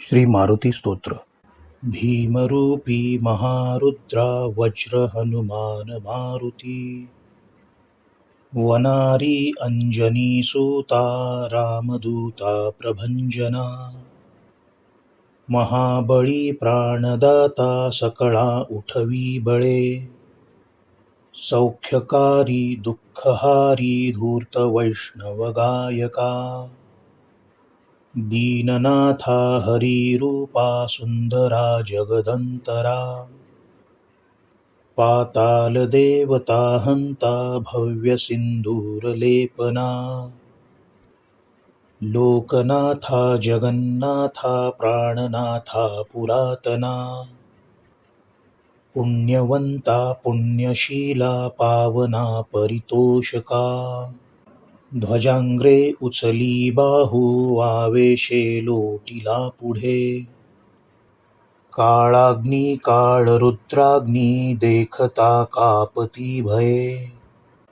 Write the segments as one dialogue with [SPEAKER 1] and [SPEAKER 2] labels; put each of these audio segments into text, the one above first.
[SPEAKER 1] श्री मारुती स्तोत्र. भीमरूपी महारुद्रा वज्र हनुमान मारुती. वनारी अंजनी सूता रामदूता प्रभंजना महाबळी प्राणदाता सकळा उठवी बळे. सौख्यकारी दुःखहारी धूर्त वैष्णव गायका. दीननाथा हरिरूपा सुन्दरा जगदन्तरा। पातालदेवता हन्ता भव्यसिन्दूरलेपना। लोकनाथा जगन्नाथा प्राणनाथा पुरातना। पुण्यवन्ता पुण्यशीला पावना परितोषका। ध्वजांग्रे उचली बाहू आवेशे लोटिला पुढे। काळाग्नी काळरुद्राग्नी देखता कापती भये।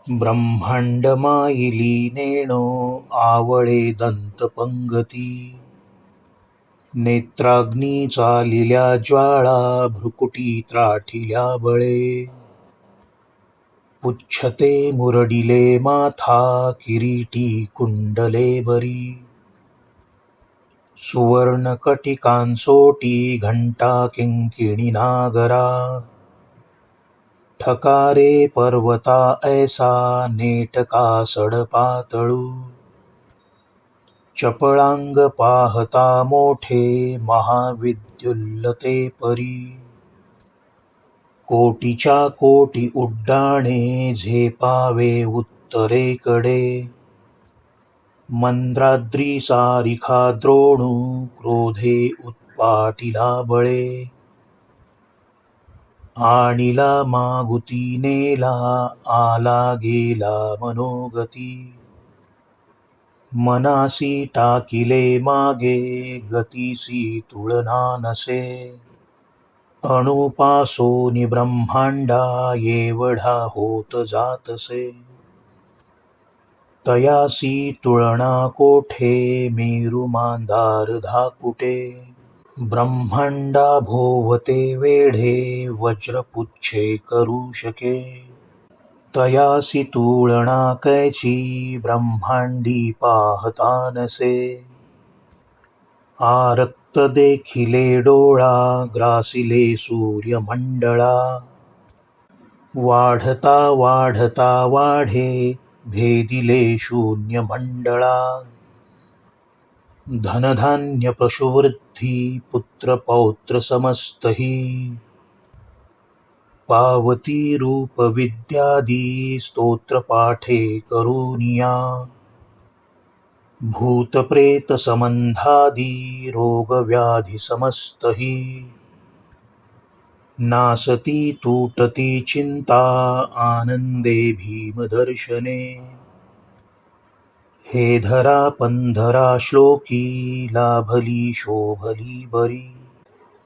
[SPEAKER 1] ब्रह्मांड माईली नेणो आवळे दंतपंगती नेत्राग्नी चालिल्या ज्वाळा भ्रुकुटी त्राठिल्या बळे। पुच्छते मुरडिले माथा किरीटी कुंडले बरी. सुवर्णकटिकांसोटी घंटा किंकिणी नागरा. ठकारे पर्वता ऐसा नेटका सडपातळू चपळांग पाहता मोठे महाविद्युल्लते परी. कोटीच्या कोटी उड्डाणे झेपावे उत्तरेकडे. मंद्राद्री सारिखा द्रोणू क्रोधे उत्पाटिला बळे. आणिला मागुती नेला आला गेला मनोगती. मनासी टाकिले मागे गतीसी तुळना नसे. अणुपासोनी ब्रह्मांडा एवढा होत जातसे. तयासी तुळणा कोठे मेरू मांदार धाकुटे. ब्रह्मांडा भोवते वेढे वज्रपुच्छे करू शके. तयासी तुळणा कैची ब्रह्मांडी पाहतानसे. आरक्त आरक्त देखिले डोळा ग्रासिले सूर्यमंडळा. वाढता वाढता वाढे भेदिले शून्य मंडळा धनधान्य पशुवृद्धी पुत्र पौत्र समस्तही. पावती रूप विद्यादी स्तोत्रपाठे करूनिया. भूतप्रेत संबंधादी रोग व्याधी तूटति नासती आनन्दे चिंता आनंदे भीमदर्शने। हे धरा पंधरा श्लोकी लाभली शोभली बरी।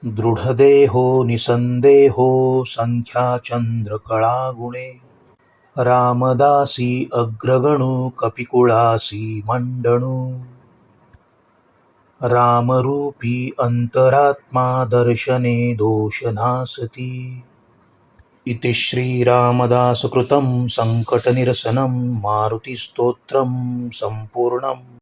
[SPEAKER 1] दृढदेहो निसंदेहो संख्या चंद्रकळा गुणे रामदासी अग्रगणू कपिकुळासी मंडणू। रामरूपी अंतरात्मा दर्शने दोषनासती। इति श्रीरामदासकृतं सङ्कटनिरसनं मारुतिस्तोत्रं सम्पूर्णम्।